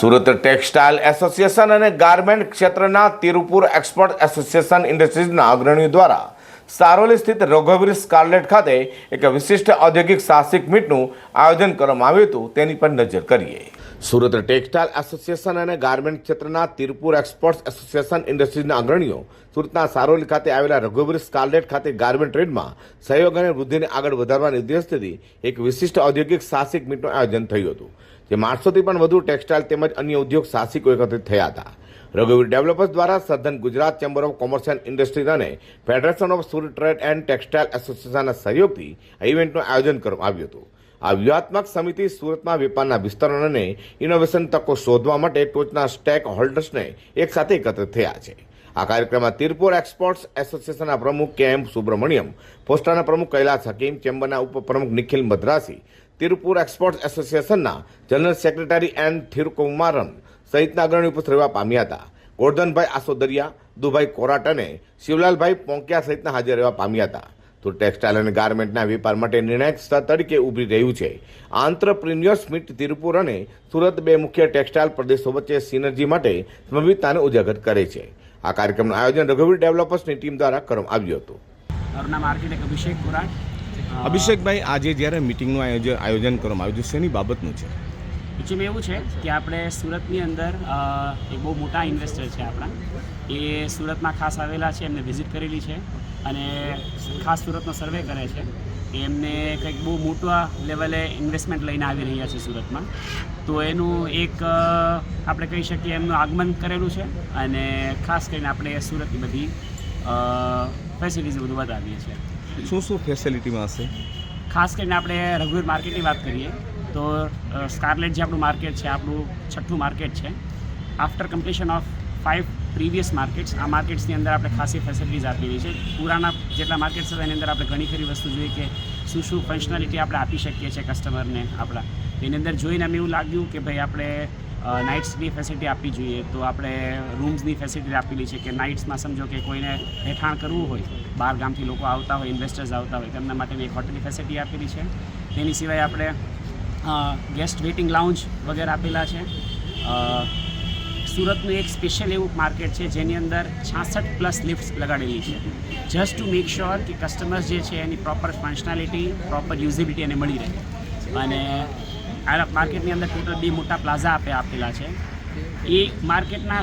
Surat textile association અને garment ક્ષેત્રના Tirupur export association ઇન્ડસ્ટ્રીઝના અગ્રણીઓ દ્વારા સારોલી સ્થિત રઘુવીર સ્કાર્લેટ ખાતે એક વિશિષ્ટ ઔદ્યોગિક સાહસિક મીટનું આયોજન કરવામાં આવ્યું હતું. તેની પર નજર કરીએ. સુરત ટેક્સટાઇલ એસોસિએશન અને ગાર્મેન્ટ ક્ષેત્રના તિરપુર એક્સપોર્ટ્સ એસોસિએશન ઇન્ડસ્ટ્રીઝના અગ્રણીઓ સુરતના સારોલી ખાતે આવેલા રઘુવીર સ્કાર્લેટ ખાતે ગાર્મેન્ટ ટ્રેડમાં સહયોગ અને વૃદ્ધિને આગળ વધારવાની ઉદ્દેશથી એક વિશિષ્ટ ઔદ્યોગિક સાહસિક મીટનું આયોજન થયું હતું જેમાં આઠસોથી પણ વધુ ટેક્સટાઇલ તેમજ અન્ય ઉદ્યોગ સાહસિકો એકત્રિત થયા હતા. રઘુવીર ડેવલપર્સ દ્વારા સધન Gujarat chamber of commerce and industries અને federation of Surat trade and textile એસોસિએશનના સહયોગથી આ ઇવેન્ટનું આયોજન કરવામાં આવ્યું હતું. આ વ્યૂહાત્મક સમિતિ સુરતમાં વેપારના વિસ્તરણ અને ઇનોવેશન તકો શોધવા માટે ટોચના સ્ટેક હોલ્ડર્સને એકસાથે એકત્રિત થયા છે. આ કાર્યક્રમમાં તિરપુર એક્સપોર્ટ્સ એસોસિએશનના પ્રમુખ કે એમ સુબ્રમણ્યમ, પોસ્ટાના પ્રમુખ કૈલાસ હકીમ, ચેમ્બરના ઉપપ્રમુખ નિખિલ મદ્રાસી, તિરુપુર એક્સપોર્ટ્સ એસોસિએશનના જનરલ સેક્રેટરી એન થિરુકુમારન સહિતના અગ્રણી ઉપસ્થિત રહેવા પામ્યા હતા. ગોરધનભાઈ આસોદરિયા, દુભાઈ કોરાટ અને શિવલાલભાઈ પોંકિયા સહિતના હાજર રહેવા પામ્યા હતા. તો ટેક્સટાઇલ અને ગાર્મેન્ટના વેપાર માટે નિર્ણાયક સ્થળ તરીકે ઉભરી રહ્યું છે. આંતરપ્રિન્યોર્સ મીટ તિરુપુર અને સુરત બે મુખ્ય ટેક્સટાઇલ પ્રદેશો વચ્ચે સિનર્જી માટે સંભવિતતાને ઉજાગર કરે છે. આ કાર્યક્રમનું આયોજન રઘુવીર ડેવલપર્સની ટીમ દ્વારા કરવામાં આવ્યું હતું. મારું નામ આર્કિટેક્ટ અભિષેક કોરાટ અભિષેકભાઈ આજે જ્યારે મિટિંગનું આયોજન આયોજન કરવામાં આવ્યું છે શેની બાબતનું છે? એકચ્યુઅલી એવું છે કે આપણે સુરતની અંદર એક બહુ મોટા ઇન્વેસ્ટર છે આપણા. એ સુરતમાં ખાસ આવેલા છે એમને વિઝિટ કરેલી છે અને ખાસ સુરતનો સર્વે કરે છે. એમને કંઈક બહુ મોટા લેવલે ઇન્વેસ્ટમેન્ટ લઈને આવી રહ્યા છે સુરતમાં. તો એનું એક આપણે કહી શકીએ એમનું આગમન કરેલું છે અને ખાસ કરીને આપણે સુરતની બધી ફેસિલિટીઝ બધું બતાવીએ છીએ. શું શું ફેસિલિટીમાં હશે? ખાસ કરીને આપણે રઘુવીર માર્કેટની વાત કરીએ. તો સ્કારલેટ જે આપણું માર્કેટ છે, આપણું છઠ્ઠું માર્કેટ છે. After completion of five previous markets આ માર્કેટ્સની અંદર આપણે ખાસી ફેસિલિટીઝ આપેલી છે. પુરાના જેટલા માર્કેટ્સ હતા, એની અંદર આપણે ઘણી ખરી વસ્તુ જોઈએ કે શું શું ફંક્શનાલિટી આપણે આપી શકીએ છીએ કસ્ટમરને આપણા. એની અંદર જોઈને અમે એવું લાગ્યું કે ભાઈ આપણે નાઇટ્સની ફેસિલિટી આપવી જોઈએ. તો આપણે રૂમ્સની ફેસિલિટી આપેલી છે કે નાઇટ્સમાં સમજો કે કોઈને રહેઠાણ કરવું હોય, બહાર ગામથી લોકો આવતા હોય ઇન્વેસ્ટર્સ આવતા હોય તેમના માટેની એક હોટલની ફેસિલિટી આપેલી છે. તેની સિવાય આપણે ગેસ્ટ વેઇટિંગ લાઉન્જ વગેરે આપેલા છે. સુરતનું એક સ્પેશિયલ એવું માર્કેટ છે જેની અંદર છાસઠ પ્લસ લિફ્ટ્સ લગાડેલી છે. જસ્ટ ટુ મેક શ્યોર કે કસ્ટમર્સ જે છે એની પ્રોપર ફંક્શનાલિટી પ્રોપર યુઝિબિલિટી એને મળી રહે. અને આ માર્કેટની અંદર ટોટલ બે મોટા પ્લાઝા આપે આપેલા છે. એ માર્કેટના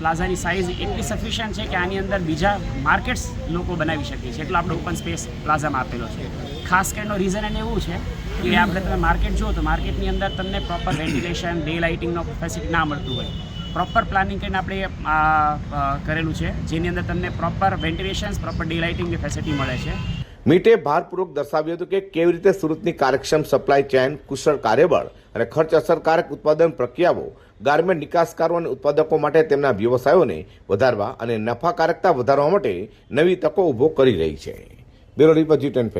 પ્લાઝાની સાઇઝ એટલી સફિશિયન્ટ છે કે આની અંદર બીજા માર્કેટ્સ લોકો બનાવી શકે છે. એટલો આપણે ઓપન સ્પેસ પ્લાઝામાં આપેલો છે. ખાસ કરીને રીઝન એને એવું છે કે આપણે તમે માર્કેટ જુઓ તો માર્કેટની અંદર તમને પ્રોપર વેન્ટિલેશન ડે લાઇટિંગનો ફેસિલિટી ના મળતું હોય. પ્રોપર પ્લાનિંગ કરીને આપણે કરેલું છે. જેની અંદર તમને પ્રોપર વેન્ટિલેશન્સ પ્રોપર ડે લાઇટિંગની ફેસિલિટી મળે છે. મીટે ભારપૂર્વક દર્શાવ્યું હતું કે કેવી રીતે સુરતની કાર્યક્ષમ સપ્લાય ચેન, કુશળ કાર્યબળ અને ખર્ચ અસરકારક ઉત્પાદન પ્રક્રિયાઓ, ગાર્મેન્ટ નિકાસકારો અને ઉત્પાદકો માટે તેમના વ્યવસાયોને વધારવા અને નફાકારકતા વધારવા માટે નવી તકો ઊભો કરી રહી છે. બ્યુરો રિપોર્ટ જી ટેન